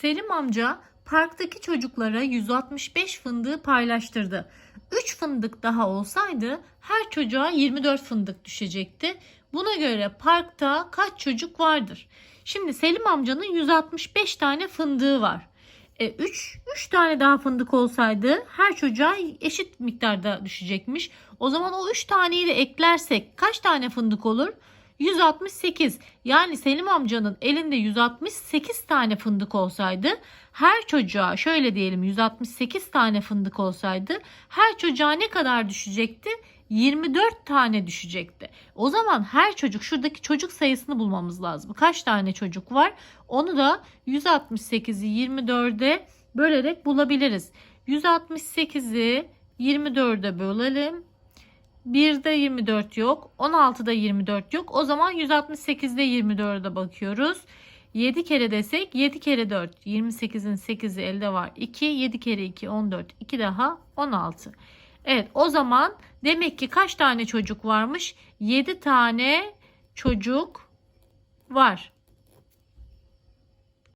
Selim amca parktaki çocuklara 165 fındığı paylaştırdı. 3 fındık daha olsaydı her çocuğa 24 fındık düşecekti. Buna göre parkta kaç çocuk vardır? Şimdi Selim amcanın 165 tane fındığı var. 3 3 tane daha fındık olsaydı her çocuğa eşit miktarda düşecekmiş. O zaman o 3 taneyi de eklersek kaç tane fındık olur? 168. Yani Selim amcanın elinde 168 tane fındık olsaydı her çocuğa şöyle diyelim 168 tane fındık olsaydı her çocuğa ne kadar düşecekti? 24 tane düşecekti. O zaman her çocuk şuradaki çocuk sayısını bulmamız lazım. Kaç tane çocuk var? Onu da 168'i 24'e bölerek bulabiliriz. 168'i 24'e bölelim. 1'de 24 yok. 16'da 24 yok. O zaman 168'de 24'e bakıyoruz. 7 kere desek 7 kere 4 28'in 8'i elde var. 2 7 kere 2 14 2 daha 16. Evet o zaman demek ki kaç tane çocuk varmış? 7 tane çocuk var.